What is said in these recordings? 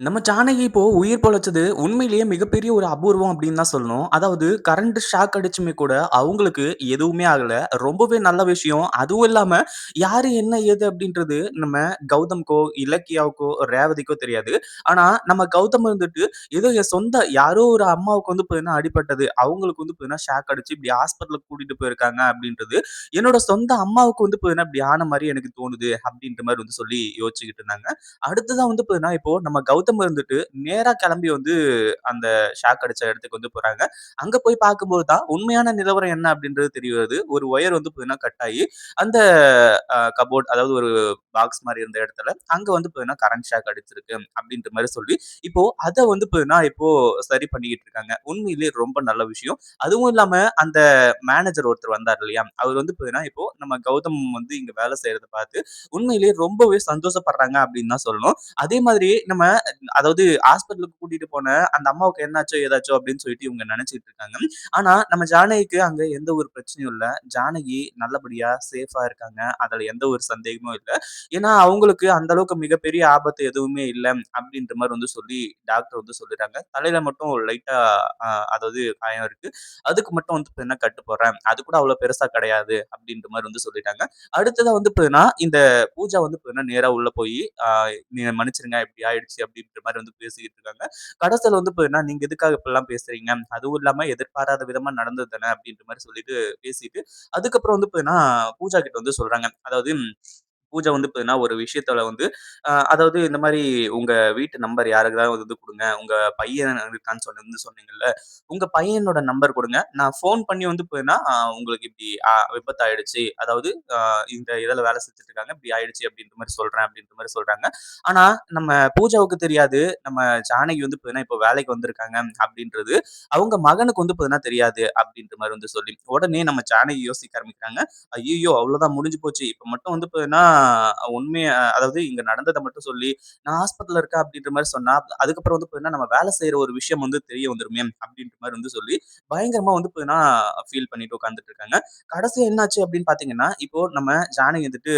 நம்ம ஜானகி இப்போ உயிர் பொழச்சது உண்மையிலேயே மிகப்பெரிய ஒரு அபூர்வம் அப்படின்னு தான் சொல்லணும். அதாவது கரண்ட் ஷாக் அடிச்சுமே கூட அவங்களுக்கு எதுவுமே ஆகல. ரொம்பவே நல்ல விஷயம். அதுவும் இல்லாம யாரு என்ன ஏது அப்படின்றது நம்ம கௌதம்க்கோ, இலக்கியாவுக்கோ, ரேவதிக்கோ தெரியாது. ஆனா நம்ம கௌதம் வந்துட்டு ஏதோ என் சொந்த யாரோ ஒரு அம்மாவுக்கு வந்து பார்த்தீங்கன்னா அடிபட்டது. அவங்களுக்கு வந்து பார்த்தீங்கன்னா ஷாக் அடிச்சு இப்படி ஹாஸ்பிட்டலுக்கு கூட்டிட்டு போயிருக்காங்க அப்படின்றது, என்னோட சொந்த அம்மாவுக்கு வந்து பார்த்தீங்கன்னா இப்படி ஆன மாரி எனக்கு தோணுது அப்படின்ற மாரி வந்து சொல்லி யோசிச்சுக்கிட்டு இருந்தாங்க. அடுத்ததா வந்து பார்த்தீங்கன்னா, இப்போ நம்ம கௌதம் இருந்துட்டு நேரா கிளம்பி வந்து அந்த ஷாக் அடிச்ச இடத்துக்கு வந்து போறாங்க. அங்க போய் பார்க்கும்போது தான் உண்மையான நிலவரம் என்ன அப்படின்றது தெரிய வருது. ஒரு ஒயர் வந்து பார்த்தீங்கன்னா கட் ஆகி அந்த கபோர்ட் அதாவது ஒரு பாக்ஸ் மாதிரி இருந்த இடத்துல, அங்க வந்து பார்த்தீங்கன்னா கரண்ட் ஷாக் அடிச்சிருக்கு அப்படின்ற மாதிரி சொல்லி, இப்போ அதை வந்து பார்த்தீங்கன்னா இப்போ சரி பண்ணிக்கிட்டு இருக்காங்க. உண்மையிலேயே ரொம்ப நல்ல விஷயம். அதுவும் இல்லாம அந்த மேனேஜர் ஒருத்தர் வந்தார் இல்லையா? அவர் வந்து பார்த்தீங்கன்னா, இப்போ நம்ம கௌதம் வந்து இங்க வேலை செய்யறத பார்த்து உண்மையிலேயே ரொம்பவே சந்தோஷப்படுறாங்க அப்படின்னு தான் சொல்லணும். அதே மாதிரி நம்ம அதாவது ஹாஸ்பிட்டலுக்கு கூட்டிட்டு போன அந்த அம்மாவுக்கு என்னாச்சோ, ஏதாச்சோ அப்படின்னு சொல்லிட்டு இவங்க நினைச்சிட்டு இருக்காங்க. ஆனா நம்ம ஜானகிக்கு அங்க எந்த ஒரு பிரச்சனையும் இல்ல. ஜானகி நல்லபடியா சேஃபா இருக்காங்க. அதுல எந்த ஒரு சந்தேகமும் இல்ல. ஏன்னா அவங்களுக்கு அந்த அளவுக்கு மிகப்பெரிய ஆபத்து எதுவுமே இல்லை அப்படின்ற மாதிரி வந்து சொல்லி டாக்டர் வந்து சொல்லிட்டாங்க. தலையில மட்டும் லைட்டா அதாவது காயம் இருக்கு. அதுக்கு மட்டும் வந்து என்ன கட்டு போடுறேன். அது கூட அவ்வளவு பெருசா கிடையாது அப்படின்ற மாதிரி வந்து சொல்லிட்டாங்க. அடுத்ததா வந்து பார்த்தீங்கன்னா, இந்த பூஜா வந்து பார்த்தீங்கன்னா நேரா உள்ள போய் மன்னிச்சிருங்க "நீங்க இப்படி ஆயிடுச்சு" அப்படின்ற மாதிரி வந்து பேசிக்கிட்டு இருக்காங்க. கடைசியில வந்து பார்த்தீங்கன்னா, "நீங்க எதுக்காக இப்பெல்லாம் பேசுறீங்க? அதுவும் இல்லாம எதிர்பாராத விதமா நடந்தது தானே" அப்படின்ற மாதிரி சொல்லிட்டு பேசிட்டு, அதுக்கப்புறம் வந்து பார்த்தீங்கன்னா, பூஜா கிட்ட வந்து சொல்றாங்க. அதாவது பூஜை வந்து பார்த்தீங்கன்னா, ஒரு விஷயத்துல வந்து அதாவது இந்த மாதிரி உங்க வீட்டு நம்பர் யாருக்காவது வந்து கொடுங்க உங்க பையன் இருக்கான்னு சொல்லி வந்து சொன்னீங்கல்ல. உங்க பையனோட நம்பர் கொடுங்க நான் ஃபோன் பண்ணி வந்து பார்த்தீங்கன்னா, உங்களுக்கு இப்படி விபத்து ஆயிடுச்சு. அதாவது இந்த இதில் வேலை செஞ்சுட்டு இருக்காங்க. ஆயிடுச்சு அப்படின்ற மாதிரி சொல்றேன் அப்படின்ற மாதிரி சொல்றாங்க. ஆனா, நம்ம பூஜாவுக்கு தெரியாது. நம்ம ஜானகி வந்து பார்த்தீங்கன்னா, இப்போ வேலைக்கு வந்திருக்காங்க அப்படின்றது அவங்க மகனுக்கு வந்து பார்த்தீங்கன்னா தெரியாது அப்படின்ற மாதிரி வந்து சொல்லி. உடனே நம்ம ஜானகி யோசிக்க ஆரம்பிக்கிறாங்க. ஐயோ அவ்வளோதான் முடிஞ்சு போச்சு. இப்போ மட்டும் வந்து பார்த்தீங்கன்னா, உண்மையை அதாவது இங்க நடந்ததை மட்டும் சொல்லி, நான் ஹாஸ்பிட்டல்ல இருக்கேன் அப்படின்ற மாதிரி சொன்னா, அதுக்கப்புறம் வந்து பார்த்தீங்கன்னா, நம்ம வேலை செய்யற ஒரு விஷயம் வந்து தெரிய வந்துருமே அப்படின்ற மாதிரி வந்து சொல்லி, பயங்கரமா வந்து பார்த்தீங்கன்னா, ஃபீல் பண்ணிட்டு உட்காந்துட்டு இருக்காங்க. கடைசியா என்னாச்சு அப்படின்னு பாத்தீங்கன்னா இப்போ நம்ம ஜானகி வந்துட்டு,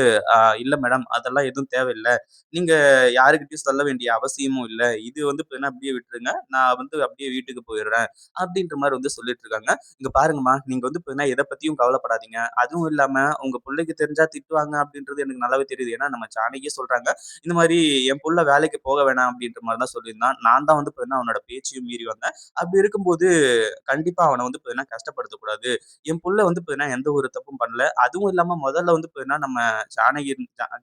இல்ல மேடம் அதெல்லாம் எதுவும் தேவையில்ல. நீங்க யாருகிட்டயும் சொல்ல வேண்டிய அவசியமும் இல்ல. இது வந்து பார்த்தீங்கன்னா அப்படியே விட்டுருங்க. நான் வந்து அப்படியே வீட்டுக்கு போயிடுறேன்." அப்படின்ற மாதிரி வந்து சொல்லிட்டு இருக்காங்க. "இங்க பாருங்கம்மா, நீங்க வந்து பார்த்தீங்கன்னா எதை பத்தியும் கவலைப்படாதீங்க. அதுவும் இல்லாம உங்க பிள்ளைக்கு தெரிஞ்சா திட்டுவாங்க அப்படின்றது எனக்கு நல்லாவே தெரியுது. ஏன்னா நம்ம ஜானகியே சொல்றாங்க. இந்த மாதிரி என் புள்ள வேலைக்கு போக வேணாம் அப்படின்ற மாதிரி தான் சொல்லியிருந்தான். நான் தான் வந்து பார்த்தீங்கன்னா அவனோட பேச்சையும் மீறி வந்தேன். அப்படி இருக்கும்போது கண்டிப்பா அவனை வந்து பார்த்தீங்கன்னா கஷ்டப்படுத்தக்கூடாது. என் புள்ள வந்து பார்த்தீங்கன்னா எந்த ஒரு தப்பும் பண்ணல. அதுவும் இல்லாம முதல்ல வந்து பார்த்தீங்கன்னா நம்ம ஜானகி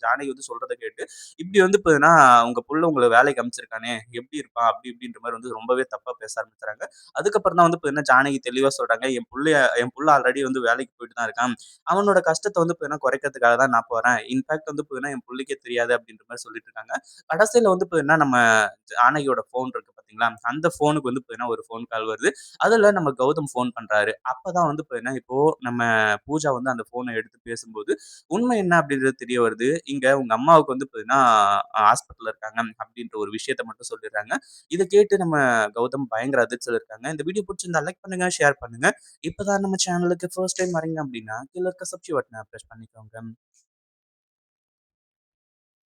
ஜானகி வந்து சொல்றதை கேட்டு, இப்படி வந்து பார்த்தீங்கன்னா உங்க புள்ள உங்கள வேலைக்கு அமைச்சிருக்கானே எப்படி இருப்பான்? அப்படி இப்படின்ற மாதிரி வந்து ரொம்பவே தப்பா பேச ஆரம்பிச்சுறாங்க. அதுக்கப்புறம் தான் வந்து பார்த்தீங்கன்னா ஜானகி தெளிவா சொல்றாங்க. என் புள்ள என் புள்ள ஆல்ரெடி வந்து வேலைக்கு போயிட்டு தான் இருக்கான். அவனோட கஷ்டத்தை வந்து பார்த்தீங்கன்னா குறைக்கிறதுக்காக தான் நான் போறேன். இன்ஃபேக்ட் வந்து பார்த்தீங்கன்னா என் பிள்ளைக்கே தெரியாது அப்படின்ற மாதிரி சொல்லிட்டு இருக்காங்க. கடைசியில் வந்து பார்த்தீங்கன்னா நம்ம ஜானகியோட ஃபோன் இருக்கு பார்த்தீங்களா? அந்த ஃபோனுக்கு வந்து பார்த்தீங்கன்னா ஒரு ஃபோன் கால் வருது. அதில் நம்ம கௌதம் ஃபோன் பண்றாரு. அப்பதான் வந்து பார்த்தீங்கன்னா, இப்போ நம்ம பூஜா வந்து அந்த ஃபோனை எடுத்து பேசும்போது, உண்மை என்ன அப்படின்றது தெரிய வருது. இங்கே உங்க அம்மாவுக்கு வந்து பார்த்தீங்கன்னா, ஹாஸ்பிட்டலில் இருக்காங்க அப்படின்ற ஒரு விஷயத்த மட்டும் சொல்லிடுறாங்க. இதை கேட்டு நம்ம கௌதம் பயங்கர அதிர்ச்சல் இருக்காங்க. இந்த வீடியோ பிடிச்சிருந்தா லைக் பண்ணுங்க, ஷேர் பண்ணுங்க. இப்போதான் நம்ம சேனலுக்கு ஃபர்ஸ்ட் டைம் வரீங்க அப்படின்னா கீழே இருக்க சப்ஸ்கிரைப் பட்டனை ப்ரெஸ் பண்ணிக்கோங்க.